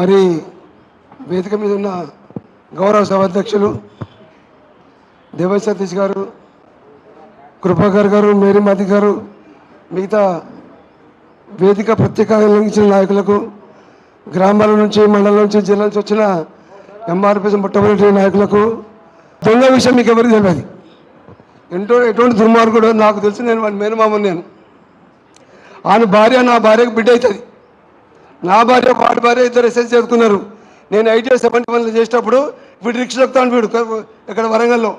మరి వేదిక మీద ఉన్న గౌరవ సభాధ్యక్షులు దేవ సతీష్ గారు కృపాకర్ గారు మేరీమతి గారు మిగతా వేదిక ప్రత్యేక ఉల్లంఘించిన నాయకులకు గ్రామాల నుంచి మండలం నుంచి జిల్లా నుంచి వచ్చిన ఎంఆర్పీ మొట్టమొదటి నాయకులకు దొంగ విషయం మీకు ఎవరికి తెలియదు. ఎంటో ఎటువంటి దుర్మార్గుడు నాకు తెలిసి నేను వాడి మేనమామని నేను. ఆయన భార్య నా భార్యకు బిడ్డ అవుతుంది. నా భార్య వాడి భార్య ఇద్దరు ఎస్ఎస్ చదువుకున్నారు నేను ఐటీఐ సెవెంటీ వన్లో చేసేటప్పుడు వీడు రిక్షా ఎక్కుతాను వీడు ఇక్కడ వరంగల్లో.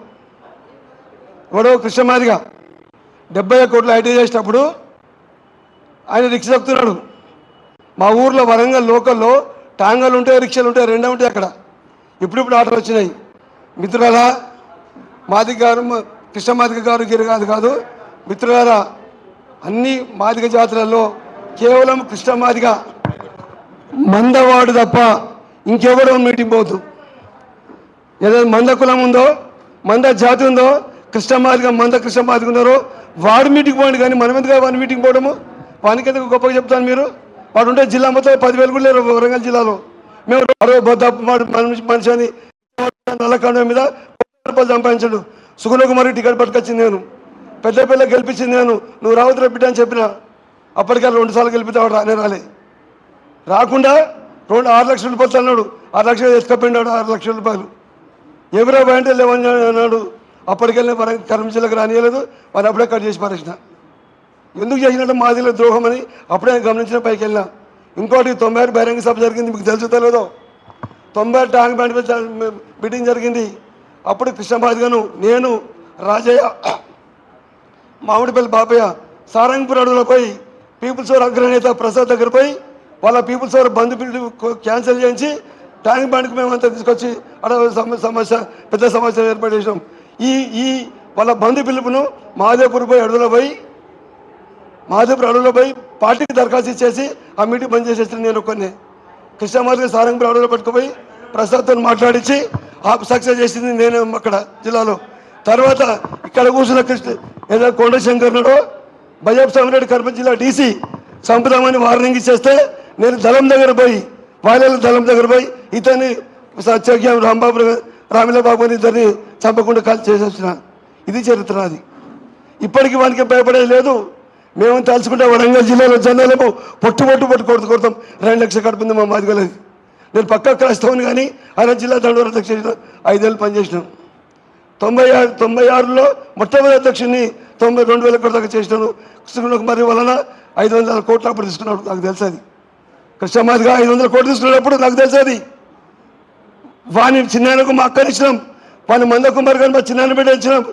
వాడు కృష్ణమాదిగా. డెబ్బై కోట్లు ఐటీఐ చేసేటప్పుడు ఆయన రిక్షా చెప్తున్నాడు మా ఊర్లో వరంగల్ లోకల్లో టాంగాలు ఉంటాయి రిక్షాలు ఉంటాయి రెండే ఉంటాయి అక్కడ. ఇప్పుడిప్పుడు ఆటలు వచ్చినాయి. మిత్రులారా మాదిక గారు కృష్ణమాదిక కృష్ణమాదిగ గారు గిరి కాదు కాదు మిత్రులారా అన్ని మాదిగ జాతులలో కేవలం కృష్ణమాదిగా మందవాడు తప్ప ఇంకెవడో మీటింగ్ పోదు. ఏదైనా మంద కులం ఉందో మంద జాతి ఉందో కృష్ణమాదిగ మంద కృష్ణమాదిగ ఉన్నారో వాడు మీటింగ్ పోండి కానీ మనం ఎందుకు వాడి మీటింగ్ పోవడము? వానికి ఎందుకు గొప్పగా చెప్తాను మీరు? వాడు ఉంటే జిల్లా మొత్తం పదివేలు కూడా లేరు వరంగల్ జిల్లాలో. మేము వాడు మనిషి మనిషి అని నల్లకండ మీద రూపాయలు సంపాదించాడు. సుగుణకుమారి టికెట్ పట్టుకొచ్చింది నేను. పెద్ద పిల్ల గెలిపించింది నేను. నువ్వు రావద్దు బిడ్డ అని చెప్పిన. అప్పటికల్లా రెండు సార్లు గెలిపితే వాడు రానే రాలే. రాకుండా రెండు ఆరు లక్షల రూపాయలు అన్నాడు ఆరు లక్షలు ఎత్తుకపోయినాడు ఆరు లక్షల రూపాయలు. ఎవరో అంటే లేవని అన్నాడు. అప్పటికెళ్ళి మన కర్మశీలకు రానియలేదు. వారు అప్పుడే కట్ చేసి పారేసిన. ఎందుకు చేసినట్టు మాదిలో ద్రోహం అని అప్పుడే గమనించిన పైకి వెళ్ళినా ఇంకోటి తొంభై ఆరు బహిరంగ సభ జరిగింది. మీకు తెలుసు తెలియదు తొంభై ఆరు ట్యాంక్ బ్యాండ్ మీటింగ్ జరిగింది. అప్పుడు కృష్ణమాదిగను నేను రాజయ్య మామిడిపల్లి బాబయ్య సారంగపూర్ అడవులో పోయి పీపుల్స్ వార్ అగ్రనేత ప్రసాద్ దగ్గర పోయి వాళ్ళ పీపుల్స్ వార్ బంధు క్యాన్సిల్ చేయించి ట్యాంక్ బండ్కి మేమంతా తీసుకొచ్చి అడవి సమస్య పెద్ద సమస్య ఏర్పాటు చేసినాం. ఈ ఈ వాళ్ళ బంధు పిలుపును మహాదేవ్పూర్ పోయి అడవులో పోయి మహాదేవ్పూర్ అడవులో పోయి పార్టీకి దరఖాస్తు ఇచ్చేసి ఆ మీటింగ్ బంద్ చేసేస్తాను నేను కొన్ని కృష్ణమార్గ సారంగపూర్ అడవులో పట్టుకుపోయి ప్రసాద్తో మాట్లాడించి ఆ సక్సెస్ చేసింది నేను అక్కడ జిల్లాలో. తర్వాత ఇక్కడ కూర్చున్న కృష్ణ ఏదో కొండశంకర్ శంకర్నుడో బజాబ్ సామిరెడ్డి కడప జిల్లా డీసీ చంపుదామని వార్నింగ్ ఇచ్చేస్తే నేను దళం దగ్గర పోయి వాళ్ళ దళం దగ్గర పోయి ఇతన్ని సత్యజ్ఞం రాంబాబు రామిల బాబు అని ఇద్దరిని చంపకుండా కాల్ చేసేసిన. ఇది చరిత్ర అది. ఇప్పటికీ వానికి భయపడేది లేదు. మేము తలుచుకుంటే వరంగల్ జిల్లాలో జనాలకు పొట్టు పొట్టు పొట్టు కొడుతు కొడతాం. రెండు లక్షలు కడుపుంది మా మాదిగలేదు. నేను పక్క క్రైస్తవుని కానీ ఆయన జిల్లా దండవర అధ్యక్ష ఐదేళ్ళు పనిచేసినాం. తొంభై ఆరు తొంభై ఆరులో మొట్టమొదటి అధ్యక్షుడిని తొంభై రెండు వేల కోట్ల దాకా చేసినాను కృష్ణకుమారి వలన ఐదు వందల కోట్లు అప్పుడు తీసుకున్నాడు నాకు తెలుసు అది. కృష్ణమాదిగా ఐదు వందల కోట్లు తీసుకున్నప్పుడు నాకు తెలుసు అది. వాని చిన్నాయనకు మా అక్కని ఇచ్చినాం. వాని మంద కుమార్ కానీ మా చిన్నాయన బిడ్డ ఇచ్చినాం.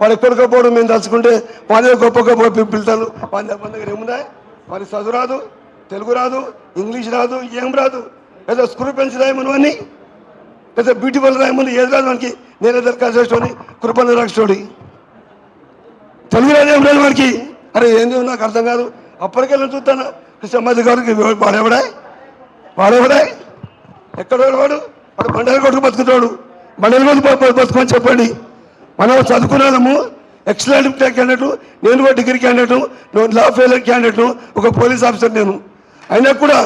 వాడు ఎక్కడికపోవడం మేము తలుచుకుంటే వాని గొప్ప గొప్ప పి- పిలుతాను వాని మన దగ్గర ఏముందా? వాని చదువు రాదు తెలుగు రాదు ఇంగ్లీష్ రాదు ఏం రాదు. ఏదో స్క్రూ పెన్స్ రాయమని వాడిని లేదా బ్యూటిఫుల్ రాయమని ఏది రాదు మనకి నేనే దరఖాస్తు చేసేటోని కృపణ రాక్షోడి తెలుగు రాదు ఏం లేదు మనకి అరే ఏంది? నాకు అర్థం కాదు. అప్పటికెళ్ళి చూస్తాను. కృష్ణమాది గారికి వాడేవాడా? వాడేవాడా? ఎక్కడ వాడు? వాడు మండలి కొడుకు బతుకుతాడు మండలి కొడుకు బతుకమని చెప్పండి. మనం చదువుకున్నాము ఎక్సలెంట్ క్యాండిడేట్ నేను కూడా డిగ్రీ క్యాండిడేట్ నేను లా ఫెయిల్ క్యాండిడేట్ ఒక పోలీస్ ఆఫీసర్ నేను. అయినా కూడా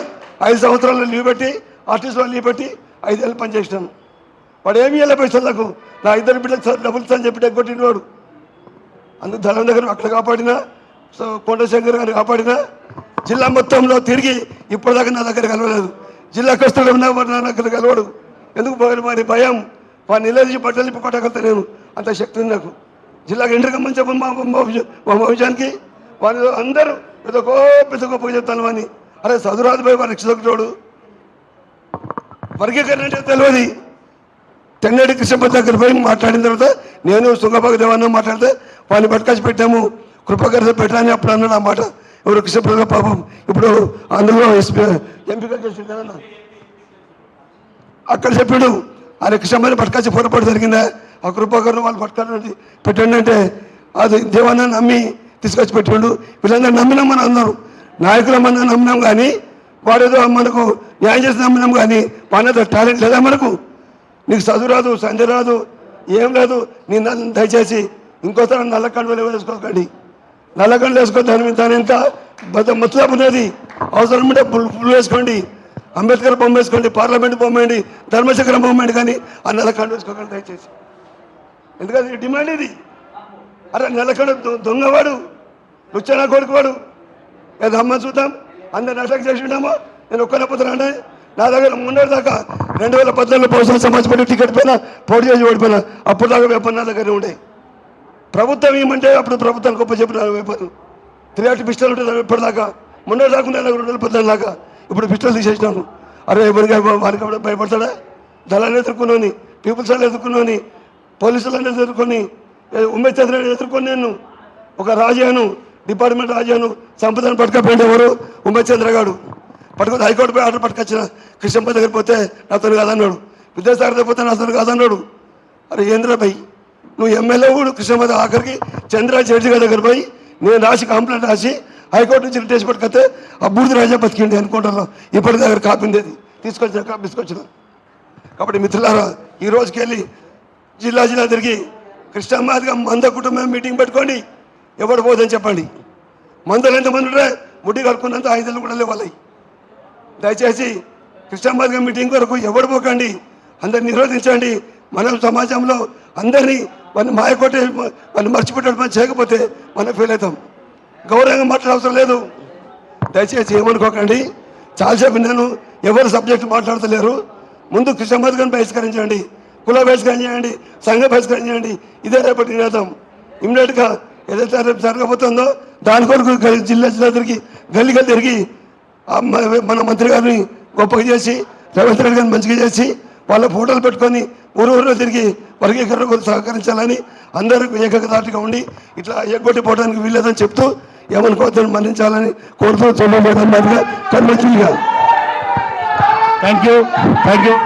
ఐదు సంవత్సరాలు లీవ్ పెట్టి ఆర్టీసీలో లీవ్ పెట్టి ఐదేళ్ళు పనిచేసినాను. వాడు ఏమి వెళ్ళే పైసలకు నా ఇద్దరు బిడ్డలు డబ్బులు అని చెప్పి ఎగ్గొట్టిన వాడు. అందుకు ధనం దగ్గర అక్కడ కాపాడినా సో కొండశంకర్ గారు కాపాడినా జిల్లా మొత్తంలో తిరిగి ఇప్పటిదాకా నా దగ్గర కలవలేదు. జిల్లాకు వస్తాడు ఉన్నా మరి నా దగ్గర కలవడు. ఎందుకు పోయాడు మరి? భయం. వాడిని నిలదీసి బట్టలు నింపి కొట్టగలుగుతా నేను. అంత శక్తి ఉంది నాకు. జిల్లాకు ఎంటర్ కమ్మని చెప్పండి మా మా విజ- అందరూ పెద్ద గొప్ప పెద్ద గొప్ప చెప్తాను అని అరే చదువురాదు పోయి వారి రక్షకుడు వర్గీకరణ అంటే తెలియదు. తెన్నడి కృష్ణపతి దగ్గర పోయి మాట్లాడిన తర్వాత నేను సుంగభాగ దేవాన్ని మాట్లాడితే వాడిని పట్టుకొచ్చి పెట్టాము. కృపకర్త పెట్టాలని అప్పుడు అన్నాడు ఆ మాట. ఎవరు కృష్ణప్రద పాపం. ఇప్పుడు అందులో ఎస్పీ ఎంపిక చేసిండు కదన్నా అక్కడ చెప్పాడు ఆయన కృష్ణమని పట్టుకొచ్చి పొరపాటు జరిగిందా? ఆ కృపాకరణ వాళ్ళు పట్టుకొని పెట్టండి అంటే అది దేవాన్ని నమ్మి తీసుకొచ్చి పెట్టాడు. వీళ్ళందరూ నమ్మినాం మనం అందరం నాయకులమన్నా నమ్మినాం కానీ వాడేదో మనకు న్యాయం చేసి నమ్మినాం కానీ మన టాలెంట్ లేదా మనకు? నీకు చదువు రాదు సంధ్య రాదు ఏం లేదు నేను నన్ను దయచేసి ఇంకోసారి నల్ల కండువలు వేసుకోకండి. నల్ల వేసుకో దాని మీద దాని ఎంత? బద్ద ఉన్నది అవసరం ఉంటే పుల్ వేసుకోండి. అంబేద్కర్ బొమ్మ వేసుకోండి పార్లమెంట్ బొమ్మండి వేయండి ధర్మచక్రం కానీ ఆ నెలకండ వేసుకోకండి దయచేసి. ఎందుకంటే డిమాండ్ ఇది. అరే నెలకండ దొంగవాడు లుచ్చనా కొడుకువాడు. ఏదో అమ్మ చూద్దాం. అందరిని అటాక్ చేసి ఉన్నామో నేను ఒక్కనే పోతున్నా నా దగ్గర మొన్నటి దాకా రెండు వేల పద్నాలుగులో బహుశా సమాజ్ పార్టీ టికెట్ పైన పోటీ చేసి ఓడిపోయినా. అప్పుడు దాకా వేపన్ దగ్గర ఉండే. ప్రభుత్వం ఏమంటే అప్పుడు ప్రభుత్వం గొప్ప చెప్పిన వైపు త్రీ పిస్టల్ ఉంటుంది ఇప్పటిదాకా. మొన్న దాకా ఉండే రెండు వేల పద్నాలుగు దాకా. ఇప్పుడు పిస్టల్ తీసేసినాను. అరే ఎవరికి వారికి భయపడతాడా? దళాన్ని ఎదుర్కొన్నాని పీపుల్స్ అని ఎదుర్కొని పోలీసులను ఎదుర్కొని ఉమ్మేద్ చంద్రని ఎదుర్కొని నేను. ఒక రాజాను డిపార్ట్మెంట్ రాజాను సంపదను పట్టుకపోయింది ఎవరు? ఉమ్మేద్ చంద్రగాడు పట్టుకొని హైకోర్టు పోయి ఆర్డర్ పట్టుకొచ్చిన కృష్ణంపై దగ్గర పోతే నాతో కాదన్నాడు. విద్యాసాగర్ దగ్గర పోతే నాతో కాదన్నాడు. అరే ఏంద్ర నువ్వు ఎమ్మెల్యే కూడా కృష్ణప్ప ఆఖరికి చంద్ర జడ్జి గారి దగ్గర పోయి నేను రాసి కంప్లైంట్ రాసి హైకోర్టు నుంచి రిటేషన్ పట్టుకొస్తే అబ్బూర్ది రాజా బతికిండి అనుకుంటాను. ఇప్పటి దగ్గర కాపీ తీసుకొచ్చిన కాపీ తీసుకొచ్చిన. కాబట్టి మిత్రులారా ఈ రోజుకి వెళ్ళి జిల్లా జిల్లా తిరిగి కృష్ణమ్మాదిగా మంద కుటుంబం మీటింగ్ పెట్టుకోండి ఎవడు పోదని చెప్పండి. మందలు ఎంతమంది ఉంటే ముడ్డి కలుపుకున్నంత ఐదులు కూడా లేవాలి దయచేసి కృష్ణమ్మాదిగా మీటింగ్ వరకు ఎవడు పోకండి. అందరిని నిరోధించండి. మనం సమాజంలో అందరినీ మన మాయకొట్టే మనం మర్చిపెట్టడం పని చేయకపోతే మనం ఫెయిల్ అవుతాం. గౌరవంగా మాట్లాడవసరం లేదు. దయచేసి ఏమనుకోకండి. చాలాసేపు నేను ఎవరు సబ్జెక్ట్ మాట్లాడతలేరు. ముందు కృష్ణమద్గని బహిష్కరించండి. కుల బహిష్కరణ చేయండి సంఘ బహిష్కరణ చేయండి ఇదే రేపటి నినాదం. ఇమ్మీడియట్గా ఏదైతే రేపు జరగబోతుందో దాని కొరకు జిల్లా జిల్లా తిరిగి గల్లీ గల్లీ తిరిగి మన మంత్రి గారిని గొప్పగా చేసి రవీంద్ర రెడ్డి గారిని మంచిగా చేసి వాళ్ళ ఫోటోలు పెట్టుకొని ఊరు ఊరిలో తిరిగి వర్గీకరణకు సహకరించాలని అందరూ ఏకదాటిగా ఉండి ఇట్లా ఎగ్గొట్టి పోవడానికి వీల్లేదని చెప్తూ ఏమనుకోవద్దని మరణించాలని కోరుతూ చూడలేదన్నట్టుగా కన్వెన్షన్గా థ్యాంక్ యూ థ్యాంక్ యూ